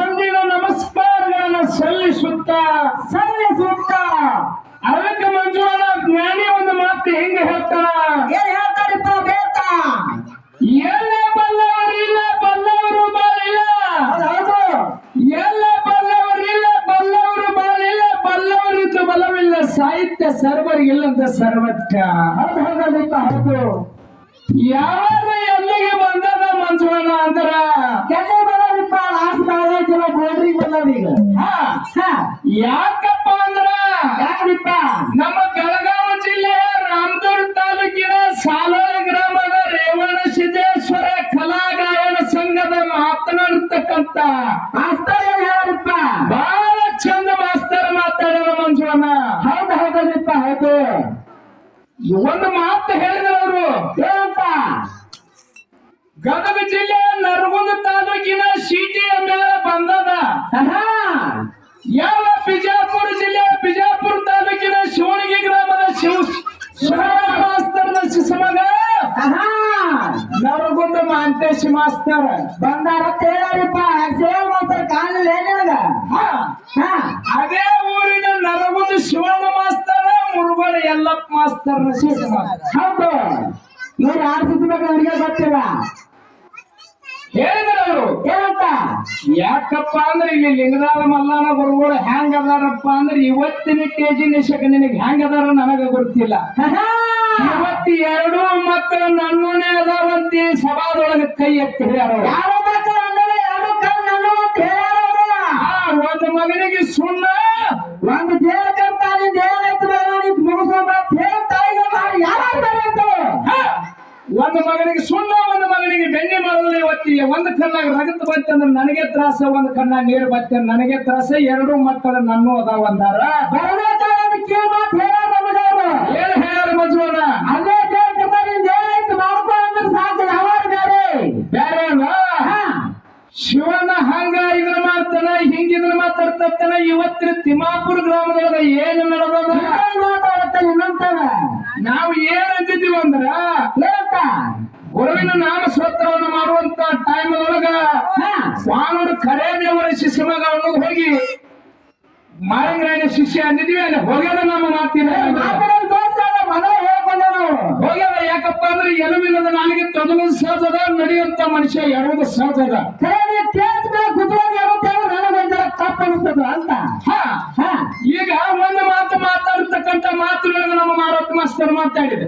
ಸಂದಿನ ನಮಸ್ಕಾರಗಳನ್ನ ಸಲ್ಲಿಸುತ್ತ? ಸಲ್ಲಿಸುತ್ತ? ಅದಕ್ಕೆ ಮಂಜುಳ ಜ್ಞಾನಿ ಒಂದು ಮಾತು ಹೆಂಗ ಹೇಳ್ತಾನ ಏನ್ ಹೇಳ್ತಾರಿಪ್ಪ ಬೇತ? ಎಲ್ಲ ಬಲ್ಲವರಿಲ್ಲ ಬಲ್ಲವರು ಬಾಳಿಲ್ಲ ಎಲ್ಲ ಬಲ್ಲವರಿಲ್ಲ ಬಲ್ಲವರು ಬಾಳಿಲ್ಲ ಬಲ್ಲವರಿದ್ದು ಬಲವಿಲ್ಲ. ಸಾಹಿತ್ಯ ಸರ್ವರಿಗಿಲ್ಲಂತ ಸರ್ವಜ್ಞ. ಹೌದು ಹೌದಲ್ಲಿಪ್ಪ ಹೌದು ಯಾವಾಗ ಎಲ್ಲಿಗೆ ಬಂದದ ಮಂಜುಳನ ಅಂದ್ರ? ಹಾ. ಯಾಕಪ್ಪ ಅಂದ್ರ ಯಾಕ್ರಿಪ್ಪ ನಮ್ಮ ಬೆಳಗಾವಿ ಜಿಲ್ಲೆಯ ರಾಮದುರ್ಗ ತಾಲೂಕಿನ ಸಾಲೋಳ ಗ್ರಾಮದ ರೇವಣ ಸಿದ್ದೇಶ್ವರ ಕಲಾ ಗಾಯನ ಸಂಘದ ಮಾತನಾಡ್ತಕ್ಕಂತ ಮಾಸ್ತರ್ ಯಾರಪ್ಪ ಬಹಳ ಚಂದ ಮಾಸ್ತರ್ ಮಾತಾಡೋಣ ಮಂಜುವನ ಹೌದು ಹೌದಲ್ಲಿಪ್ಪ ಹೌದು ಒಂದು ಮಾತು ಹೇಳಿದ್ರು ಅವರು. ಏನಂತ ಗದಗ ಜಿಲ್ಲೆ ನರಗುಂದ ತಾಲೂಕಿನ ಸಿಟಿಯ ಮೇಲೆ ಬಂದದ. ಯಾವ ಬಿಜಾಪುರ ಜಿಲ್ಲೆ? ಬಿಜಾಪುರ ತಾಲೂಕಿನ ಶಿವಣಗಿ ಗ್ರಾಮದ ಶಿವ ಶಿವರಾಮ ಮಾಸ್ತರ್ನ ಶಿಶುಮಗ ನರಗುಂದ ಮಾಂತೇಶ್ ಮಾಸ್ತರ್. ಬಂದಾರ ತೇಳರಿಪ್ಪ ಸೇವ್ ಮಾಸ್ತರ್ ಹಾ, ಹಾ! ಅದೇ ಊರಿನ ನರಗುಂದ ಶಿವಣ್ಣ ಮಾಸ್ತರ ಮುರುಗೋಡ ಯಲ್ಲಪ್ಪ ಮಾಸ್ತರ್ನ ಶಿಶುಮಗ ಹೌದು. ಇವ್ರು ಬಗ್ಗೆ ಅವ್ರಿಗೆ ಗೊತ್ತಿಲ್ಲ. ಹೇಳಿದ್ರು ಅವರು ಏನಂತ ಯಾಕಪ್ಪ ಅಂದ್ರೆ ಇಲ್ಲಿ ಲಿಂಗದಾರ ಮಲ್ಲಾನ ಗುರುಗಳು ಹ್ಯಾಂಗ ಅದಾರಪ್ಪ ಅಂದ್ರೆ ಇವತ್ತಿನ ಕೆಜಿ ನಿಶಕ ನಿನಗೆ ಹ್ಯಾಂಗ ಅದಾರ ನನಗ ಗೊತ್ತಿಲ್ಲ. ಎರಡು ಮಕ್ಕಳು ನನ್ನೂನೇ ಅದಾರಂತೆ ಸಭಾದೊಳಗೆ ಕೈ ಎತ್ತಿ ಹೇಳ್ಯಾರ ಒಂದು ಮಗನಿಗೆ ಸುಣ್ಣ ಒಂದು ಮಗನಿಗೆ ಬೆಣ್ಣೆ ಮಾಡೋದನ್ನೇ ಒತ್ತಿ ಒಂದು ಕಣ್ಣಾಗ ರಗತ್ ಬಂತಂದ್ರೆ ನನಗೆ ತ್ರಾಸ ಒಂದು ಕಣ್ಣಾಗ ನೀರು ಬತ್ತೆ ನನಗೆ ತ್ರಾಸ. ಎರಡು ಮಕ್ಕಳು ನನ್ನೂ ಅದಾವ ಅಂದಾರ. ಬರಬೇಕಾದ್ರೆ ಕೇಳಿ ಮಾತು ಹೇಳ್ಯಾರ ನಮಗೆ ಅವರು ಏನ್ ಹೇಳ್ಯಾರ ಮಜುವನ? ಅದೇ ದೇಹ ಕರ್ತಾನೆ ದೇಹ ಐತೆ ಮಾಡ್ಕೊ ಅಂದ್ರೆ ಸಾಕು ಯಾವಾಗ ಬೇರೆ. ಬೇರೆ ಅಲ್ಲ ಹಾ. ಶಿವನ ಹಂಗ ಇದ್ರ ಮಾಡ್ತಾನ ಹಿಂಗಿದ್ರ ಮಾತಾಡ್ತಾನ ಇವತ್ತಿನ ತಿಮ್ಮಾಪುರ ಗ್ರಾಮದೊಳಗ ಏನು ನಡೆದ ನಾವು ಏನ್ ಅಂತಿದ್ದೀವಿ ಅಂದ್ರ ಏನಂತ ಗುರುವಿನ ನಾಮ ಸ್ತೋತ್ರವನ್ನು ಮಾಡುವಂತ ಟೈಮ್ ಒಳಗ ಹಾ. ಸ್ವಾಮಿಯವರು ಖರೇ ದೇವರ ಶಿಷ್ಯಮಗ ಅವನಿಗೆ ಹೋಗಿ ಮಾರಂಗರಾಯನ ಶಿಷ್ಯ ಅಂದಿದ್ವಿ ಅಲ್ಲಿ ಹೋಗ್ಯದ ನಮ್ಮ ಮಾತಿನ ಹೋಗ್ಯದ ಯಾಕಪ್ಪ ಅಂದ್ರೆ ಎಲುವಿಲ್ಲದ ನಾಲಿಗೆ ತೊದಲು ಸಹಜದ ನಡೆಯುವಂತ ಮನುಷ್ಯ ಎರಡು ಸಹಜದ. ನನಗೆ ಅಂತ. ಹಾ. ಹಾ. ಈಗ ಒಂದು ಮಾತು ಮಾತಾಡ್ತಕ್ಕಂತ ಮಾತುಗಳನ್ನು ನಮ್ಮ ಮಾರತ್ ಮಾಸ್ತರ್ ಮಾತಾಡಿದೆ.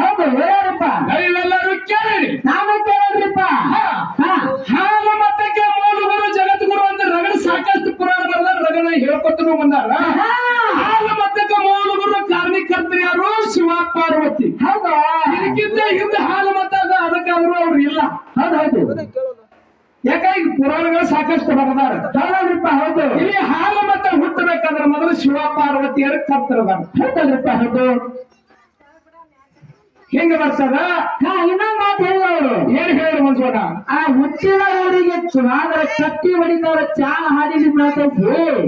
ಹೌದು ಹೇಳ್ಯಾರಪ್ಪ ನೀವೆಲ್ಲರೂ ಕೇಳಿರಿ. ನಾನು ಕೇಳಿದ್ರಿಪ್ಪ ಹಾ. ಹಾ. ಹಾಲ ಮತಕ್ಕೆ ಮೂಲ ಗುರು ಜಗದ್ಗುರು ಅಂತ ರಗಡ ಸಾಕಷ್ಟು ಪುರಾಣ ಬರೆದ ರಗಡ ಹೇಳ್ಕೊತನು ಬಂದಾರ. ಹಾ. ಹಾಲ ಮತಕ್ಕೆ ಮೂಲ ಗುರು ಕಾರ್ಮಿಕರ್ತರು ಯಾರು? ಶಿವ ಪಾರ್ವತಿ. ಹೌದಾ? ಇದಕ್ಕಿಂತ ಹಿಂದೆ ಹಾಲು ಮತ ಅದ ಅದಕ್ಕಾದ್ರೂ ಅವರು ಅವ್ರು ಇಲ್ಲ. ಹೌದು ಯಾಕಂದ್ರೆ ಈಗ ಪುರಾಣಗಳು ಸಾಕಷ್ಟು ಬರದಾರ. ಹೌದಲ್ರಿಪ್ಪ ಹೌದು. ಇಲ್ಲಿ ಹಾಲು ಮತ ಹುಟ್ಟಬೇಕಾದ್ರೆ ಮೊದಲು ಶಿವ ಪಾರ್ವತಿಯರ ಕರ್ತರದಾರ ಹೌದಲ್ರಿಪ್ಪ ಹೌದು? ಹೆಂಗ ಬರ್ತದ? ಹಾ ಇನ್ನೊಂದು ಮಾತು ಹೇಳೋರು ಏನ್ ಹೇಳಿ ಮಂಜೋಣ ಆ ಹುಚ್ಚಿನ ಅವರಿಗೆ ಚುನಾವಣೆ ಕಟ್ಟಿ ಹೊಡಿತಾರ ಚಾಲ ಹಾಡಿದ ಮಾತು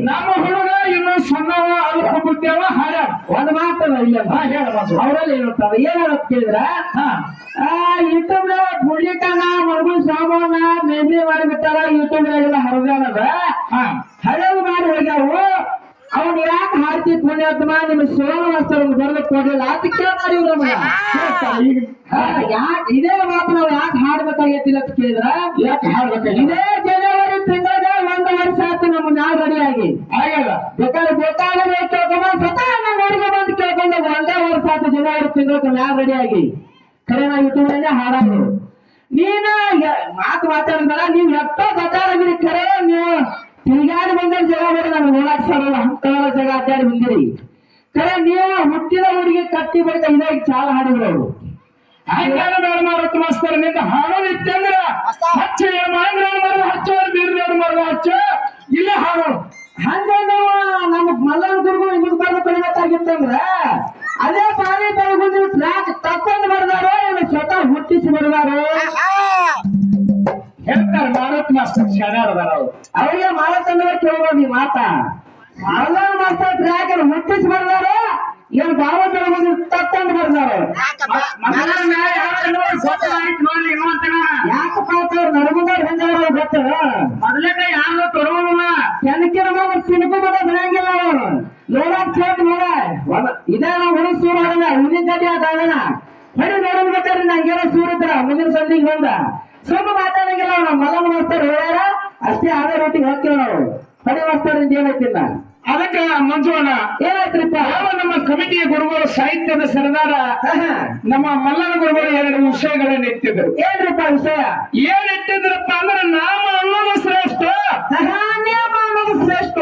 ನಮ್ಮ ಹುಡುಗ ಇನ್ನು ಸಣ್ಣವ ಅಲ್ಪ ಬುದ್ಧಿಯವ ಹಾಡ ಒಂದ್ ಮಾತಲ್ಲ ಇಲ್ಲ. ಹೇಳ ಅವರಲ್ಲಿ ಹೇಳ್ತಾವ ಏನ್ ಹೇಳತ್ ಕೇಳಿದ್ರ? ಹಾ. ಆ ಯೂಟ್ಯೂಬ್ ಪುಣ್ಯಕನ ಮರಗು ಸಾಮಾನ ಮೆಮ್ರಿ ಮಾಡಿಬಿಟ್ಟಾರ ಯೂಟ್ಯೂಬ್ ಎಲ್ಲ ಹರಿದಾನದ ಪುಣ್ಯಾತ್ಮ ನಿಮ್ಮ ಶಿವನ ಮಾಸ್ತರ್ ಬರೆದು ಕೊಡಲಿಲ್ಲ. ಅಂತ ಕೇಳ್ತಾರೆ ಇವ್ರ ಯಾಕೆ ಇದೇ ಮಾತು ನಾವು ಯಾಕೆ ಹಾಡ್ಬೇಕಾಗೈತಿಲ್ಲ ಅಂತ ಕೇಳಿದ್ರ? ಯಾಕೆ ಹಾಡ್ಬೇಕು ಇದೇ ಜನವರಿ ತಿಂಗಳದ ಒಂದು ವರ್ಷ ಆಯ್ತು ನಮ್ಮ ನಾವು ರೆಡಿಯಾಗಿ? ಆಗಲ್ಲ ಬೇಕಾದ್ರೆ ಬೇಕಾದ್ರೆ ಕೇಳ್ಕೊಂಡ ಸತ ನಮ್ಮ ಊರಿಗೆ ಬಂದು ಕೇಳ್ಕೊಂಡು ಒಂದೇ ವರ್ಷ ಆಯ್ತು ಜನವರಿ ತಿಂಗಳಕ್ಕೆ ನಾವು ರೆಡಿಯಾಗಿ? ಖರೆ ನಾವು ಯೂಟ್ಯೂಬ್ನೇ ಹಾಡೋದು ನೀನ ಮಾತು ಮಾತಾಡಿದ್ರಲ್ಲ ನೀವ್ ಎಷ್ಟೋ ಗದ್ದಾಡಗಿರಿ ಕರೆ ನೀವು ತಿರುಗಾಡಿ ಬಂದ ಜಾಗ ಬೇರೆ ನಮ್ಗೆ ನೋಡಕ್ ಸರಲ್ಲ ಅಂತವರ ಜಾಗ ಅಡ್ಡಾಡಿ ಬಂದಿರಿ. ಕರೆ ನೀವು ಹುಟ್ಟಿದ ಊರಿಗೆ ಕಟ್ಟಿ ಬಳಿಕ ಇದಾಗಿ ಚಾಲ ಹಾಡಿದ್ರು ಅವರು. ಹಂಗಾರ ಬೇಡ ಮಾರತ್ ಮಾಸ್ತರ್ ನಿಂತ ಹಾಡೋದು ಇತ್ತಂದ್ರ ಹಚ್ಚ ಮಾಂದ್ರ ಮರದ ಹಚ್ಚೋ ಬೀರ್ದೇವ್ರ ಮರದ ಹಚ್ಚೋ ಇಲ್ಲೇ ಹಾಡೋದು ಹಂಗ ನೀವು ನಮ್ಮ ಮಲ್ಲನ ಗುರುಗಳು ಬರೆದು ಕಲಿಬೇಕಾಗಿತ್ತಂದ್ರ ಅದೇ ಬಾರಿ ಬೆಳಗುಂದು ಟ್ರ್ಯಾಕ್ ತಕ್ಕೊಂಡು ಬರ್ದಾರೋ ಇವ್ರು ಸ್ವತಃ ಹುಟ್ಟಿಸಿ ಬರ್ದಾರೋ? ಹೇಳ್ತಾರೆ ಶಾಣ್ಯಾರ ಅದಾರ ಅವ್ರು ಅವರಿಗೆ ಮಾಲತಂದ್ರೆ ಕೇಳೋದು ಈ ಮಾತ. ಮಲ್ಲನ ಮಾಸ್ಟರ್ ಟ್ರ್ಯಾಕ್ ಹುಟ್ಟಿಸಿ ಬರ್ದಾರೋ ಏನ್ ಬಾವ ಬೆಳಗೋದು ನೋಡ್ಲಿ ಇನ್ನೊಂದ್ಸಲ. ಯಾಕಪ್ಪ? ಅವ್ರು ನಡ್ಕೊಂಡವ್ರು ಹೆಂಗ ಗೊತ್ತ ಮೊದಲೇಕ ಯಾರು ತೊಡಗೋದಿಲ್ಲ ಕೆಣಕಿನ ಮಗ ತಿನ್ಕೊಂಡ ಬಿಡಂಗಿಲ್ಲ ಅವರು. ನೋಡಕ್ ಚೇಟ್ ನೋಡ. ಇದೇ ನಾವು ಹುಡುಗ ಸೂರ್ ಹೊಡೆದ ಹುಡುಗ ಗಡಿ ಅದಾಗಣ ಹೊಡಿ ನೋಡ್ಬೇಕಾದ್ರೆ ನಂಗೇನೋ ಸೂರ್ ಮುಂದಿನ ಸಂದಿಗೆ ಬಂದ. ಸ್ವಲ್ಪ ಮಾತಾಡಂಗಿಲ್ಲ ನಮ್ಮ ಮಲ್ಲನ ಮಾಸ್ತರ್ ಹೇಳ್ಯಾರ ಅಷ್ಟೇ ಅದೇ ರೊಟ್ಟಿಗೆ ಹೋಗ್ತೀವಿ ನಾವು. ಹೊಡಿ ಮಾಸ್ತರ್ ಏನೈತಿಲ್ಲ ಅದಕ್ಕ ಮಂಜುವಣ್ಣ ಏನಾಯ್ತ್ರಿಪ್ಪ? ಯಾವ ನಮ್ಮ ಕಮಿಟಿಯ ಗುರುಗಳು ಸಾಹಿತ್ಯದ ಸರದಾರ. ನಮ್ಮ ಮಲ್ಲನ ಗುರುಗಳು ಎರಡು ವಿಷಯಗಳನ್ನ ಇಟ್ಟಿದ್ರು. ಏನ್ರಿಪ್ಪ ವಿಷಯ? ಏನ್ ಎತ್ತಿದ್ರಪ್ಪ ಅಂದ್ರೆ ನಾಮ ಅನ್ನೋದು ಶ್ರೇಷ್ಠ ಆಹಾ, ನೇಮ ಅನ್ನೋದು ಶ್ರೇಷ್ಠ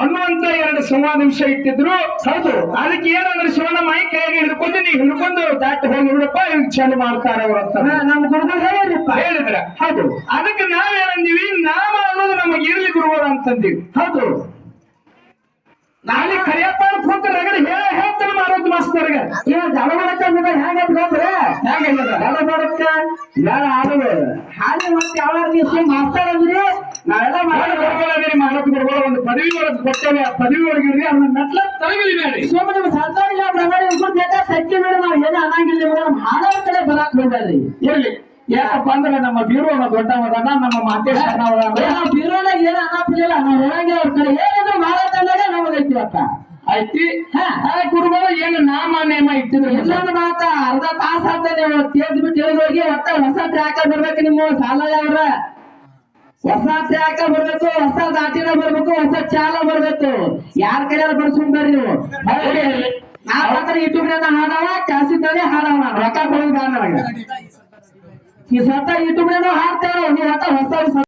ಅನ್ನುವಂತ ಎರಡು ಸಂವಾದ ವಿಷಯ ಇಟ್ಟಿದ್ರು. ಹೌದು. ಅದಕ್ಕೆ ಏನಂದ್ರೆ ಶಿವನ ಮೈ ಕೈಯಾಗಿ ಹಿಡ್ಕೊಂಡು ನೀವು ಹಿಡ್ಕೊಂಡು ದಾಟಿ ಹೋಗಿ ಬಿಡಪ್ಪ ಇವ್ರು ಚಾಲು ಮಾಡ್ತಾರೆ ಅವ್ರ ಅಂತ. ನಮ್ಮ ಗುರುಗಳು ಹೇಳಿದ್ರಪ್ಪ. ಹೇಳಿದ್ರ. ಹೌದು. ಅದಕ್ಕೆ ನಾವೇನಂದೀವಿ? ನಾಮ ಅನ್ನೋದು ನಮಗೆ ಇರ್ಲಿ ಗುರುಗಳು ಅಂತಂದೀವಿ. ಹೌದು. ನಾಳೆ ಕರಿಯಪ್ಪ ಅಂತ ರಗಡೆ ಹೇಳ ಹೇಳ್ತಾರೆ ಮಾಡೋದು ಮಾಸ್ತರ್ಗ. ಏನ ಜಲ ಮಾಡಕ್ಕ ಹೆಂಗ ಬೇಡ ಆಡುದು ಹಾಗೆ ಮತ್ತೆ ಯಾವ ನೀವು ಮಾಸ್ಟರ್ ಅಂದ್ರೆ ನಾವೆಲ್ಲ ಮಾಡಿ ಮಾಡಕ್ ಬರ್ಬೋದು ಒಂದು ಪದವಿ ಒಳಗೆ ಕೊಟ್ಟೇವೆ ಆ ಪದವಿ ಒಳಗಿರಿ ಅದನ್ನ ಮೆಟ್ಲ ತರಗಿಲಿ ಬೇಡಿ. ಸೋಮ ನಿಮ್ಮ ಸಂಸಾರ ಪ್ರಮಾಣ ಬೇಕಾ? ಸತ್ಯ ಮೇಲೆ ನಾವು ಏನು ಅನ್ನಂಗಿಲ್ಲ ನಿಮ್ಗೆ. ನಮ್ಮ ಹಾಡೋರ್ ಕಡೆ ಬರಾಕ್ ಬಂದ್ರಿ ಇರ್ಲಿ. ಯಾಕಪ್ಪ ಅಂದ್ರೆ ನಮ್ಮ ಬೀರುವನ ದೊಡ್ಡವರನ್ನ ನಮ್ಮ ಮಾತೇಶ ನಾವು ಬೀರೋನಾಗ ಏನು ಅನ್ನಪ್ಪಿಲ್ಲ ನಾವು ಹೇಳಂಗೆ ಅವ್ರ ಕಡೆ. ಏನಿದ್ರು ಮಾರಾಟಂದಾಗ ನಮಗೈತಿ ಐತಿ ಗುರುಗಳು ಏನು ನಾಮ, ನೇಮ ಇಟ್ಟಿದ್ರು. ಇನ್ನೊಂದು ಮಾತ ಅರ್ಧ ತಾಸ ಅಂತ ನೀವು ತೇಜ್ ಬಿಟ್ಟು ಇಳಿದು ಹೋಗಿ? ಒಟ್ಟ ಹೊಸ ಟ್ರ್ಯಾಕ ಬರ್ಬೇಕು ನಿಮ್ಮ ಸಾಲ ಅವ್ರ. ಹೊಸ ಟ್ರ್ಯಾಕ ಬರ್ಬೇಕು, ಹೊಸ ದಾಟಿನ ಬರ್ಬೇಕು, ಹೊಸ ಚಾಲ ಬರ್ಬೇಕು. ಯಾರ ಕೈಯಾರ ಬರ್ಸ್ಕೊಂಡ್ ಬರ್ರಿ ನೀವು ನಾ ಮಾತ್ರ ಯೂಟ್ಯೂಬ್ ಹಾಡವ ಕ್ಯಾಸಿಟ್ಟಾನೆ ಹಾಡವ ನಾನು ರೊಕ್ಕ ಕೊಡೋದು ಬೇಡ ನನಗೆ ಈ ಸತ್ತ ಯೂಟ್ಯೂಬ್ ಹಾಡ್ತೇವೆ ನೀವು ಹೊಸ ಹೊಸ